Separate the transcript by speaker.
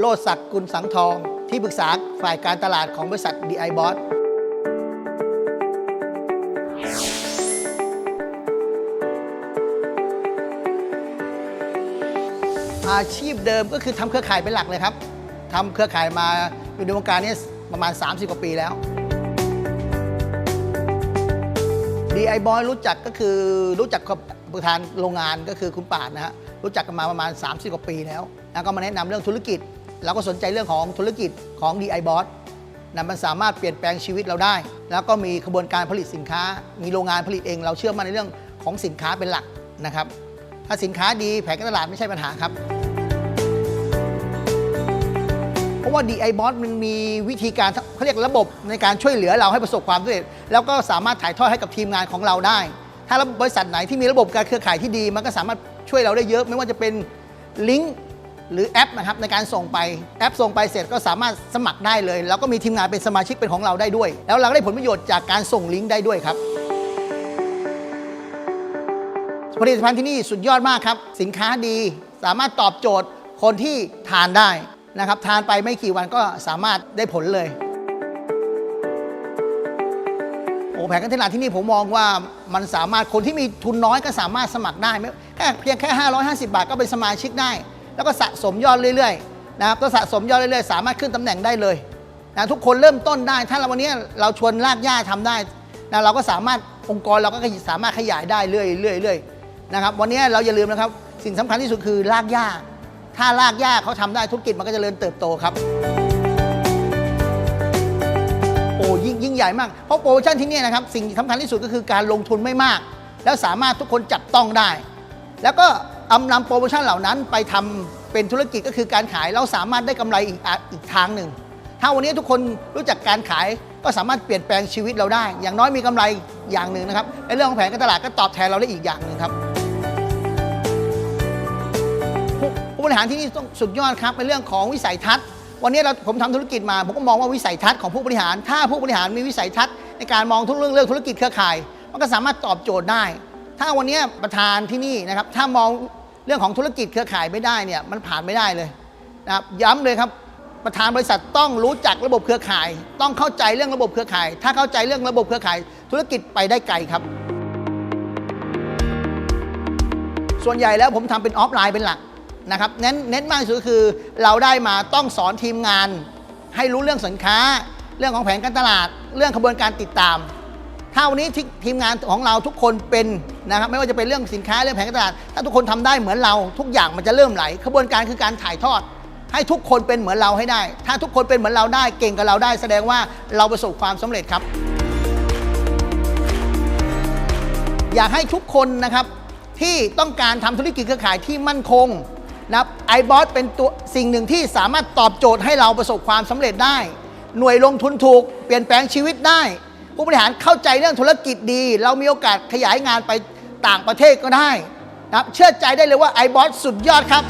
Speaker 1: โลดศักดิ์กุลสังทอง ที่ปรึกษาฝ่ายการตลาดของบริษัท DI b o s อาชีพเดิมก็คือทำเครือข่ายเป็นหลักเลยครับทำเครือข่ายมาอยู่ในวงการนี้ประมาณ 30 กว่าปีแล้ว DI b o y รู้จักก็คือรู้จักกับประธานโรงงานก็คือคุณป่านนะฮะรู้จักกันมาประมาณ 30 กว่าปีแล้ว แล้วก็มาแนะนำเรื่องธุรกิจ เราก็สนใจเรื่องของธุรกิจของ DI b o s นะมันสามารถเปลี่ยนแปลงชีวิตเราได้ แล้วก็มีขบวนการผลิตสินค้า มีโรงงานผลิตเอง เราเชื่อมั่นในเรื่องของสินค้าเป็นหลักนะครับ ถ้าสินค้าดีแผนการตลาดไม่ใช่ปัญหาครับ เพราะว่า DI b o s มันมีวิธีการเขาเรียกระบบในการช่วยเหลือเราให้ประสบความสำเร็จ แล้วก็สามารถถ่ายทอดให้กับทีมงานของเราได้ ถ้าบริษัทไหนที่มีระบบการเครือข่ายที่ดี มันก็สามารถช่วยเราได้เยอะ ไม่ว่าจะเป็นลิงก์ หรือแอปนะครับในการส่งไปแอปส่งไปเสร็จก็สามารถสมัครได้เลย แล้วก็มีทีมงานเป็นสมาชิกเป็นของเราได้ด้วย แล้วเราก็ได้ผลประโยชน์จากการส่งลิงก์ได้ด้วยครับผลิตภัณฑ์ที่นี่สุดยอดมากครับ สินค้าดีสามารถตอบโจทย์คนที่ทานได้นะครับ ทานไปไม่กี่วันก็สามารถได้ผลเลยโอ้แผนการตลาดที่นี่ผมมองว่ามันสามารถคนที่มีทุนน้อยก็สามารถสมัครได้ไม่แค่เพียงแค่ 550 บาทก็เป็นสมาชิกได้ แล้วก็สะสมยอดเรื่อยๆนะครับก็สะสมยอดเรื่อยๆ สามารถขึ้นตำแหน่งได้เลยนะทุกคนเริ่มต้นได้ ถ้าเราวันนี้เราชวนรากหญ้าทำได้นะเราก็สามารถองค์กรเราก็สามารถขยายได้เรื่อยๆเรื่อยๆนะครับวันนี้เราอย่าลืมนะครับสิ่งสำคัญที่สุดคือรากหญ้าถ้ารากหญ้าเขาทำได้ธุรกิจมันก็จะเจริญเติบโตครับโอ้ยิ่งยิ่งใหญ่มาก เพราะโปรโมชั่นที่นี่นะครับ สิ่งสำคัญที่สุดก็คือการลงทุนไม่มาก แล้วสามารถทุกคนจับต้องได้ แล้วก็ อำนำโปรโมชั่นเหล่านั้นไปทำเป็นธุรกิจก็คือการขายเราสามารถได้กำไรอีกอีกทางหนึ่ง ถ้าวันนี้ทุกคนรู้จักการขายก็สามารถเปลี่ยนแปลงชีวิตเราได้ อย่างน้อยมีกำไรอย่างหนึ่งนะครับในเรื่องของแผนการตลาดก็ตอบแทนเราได้อีกอย่างหนึ่งครับผู้บริหารที่นี่ต้องสุดยอดครับในเรื่องของวิสัยทัศน์ วันนี้เราผมทำธุรกิจมาผมก็มองว่าวิสัยทัศน์ของผู้บริหาร ถ้าผู้บริหารมีวิสัยทัศน์ในการมองทุกเรื่องเรื่องธุรกิจเครือข่าย มันก็สามารถตอบโจทย์ได้ ถ้าวันนี้ประธานที่นี่นะครับ ถ้ามองเรื่องของธุรกิจเครือข่ายไม่ได้เนี่ยมันผ่านไม่ได้เลยนะครับย้ำเลยครับประธานบริษัทต้องรู้จักระบบเครือข่าย ต้องเข้าใจเรื่องระบบเครือข่าย ถ้าเข้าใจเรื่องระบบเครือข่าย ธุรกิจไปได้ไกลครับ ส่วนใหญ่แล้วผมทำเป็นออฟไลน์เป็นหลักนะครับเน้นเน้นมากที่สุดคือเราได้มาต้องสอนทีมงาน ให้รู้เรื่องสินค้า เรื่องของแผนการตลาด เรื่องขบวนการติดตาม ถ้าวันนี้ทีมงานของเราทุกคนเป็นนะครับไม่ว่าจะเป็นเรื่องสินค้าเรื่องแผนการตลาด ถ้าทุกคนทำได้เหมือนเราทุกอย่างมันจะเริ่มไหลขบวนการคือการถ่ายทอด ให้ทุกคนเป็นเหมือนเราให้ได้ ถ้าทุกคนเป็นเหมือนเราได้เก่งกับเราได้ แสดงว่าเราประสบความสำเร็จครับ อยากให้ทุกคนนะครับที่ต้องการทำธุรกิจเครือข่ายที่มั่นคงนะครับไอบอสเป็นตัวสิ่งหนึ่งที่สามารถตอบโจทย์ให้เราประสบความสำเร็จได้ หน่วยลงทุนถูก เปลี่ยนแปลงชีวิตได้ ผู้บริหารเข้าใจเรื่องธุรกิจดี เรามีโอกาสขยายงานไปต่างประเทศก็ได้นะครับเชื่อใจได้เลยว่าไอบอสสุดยอดครับ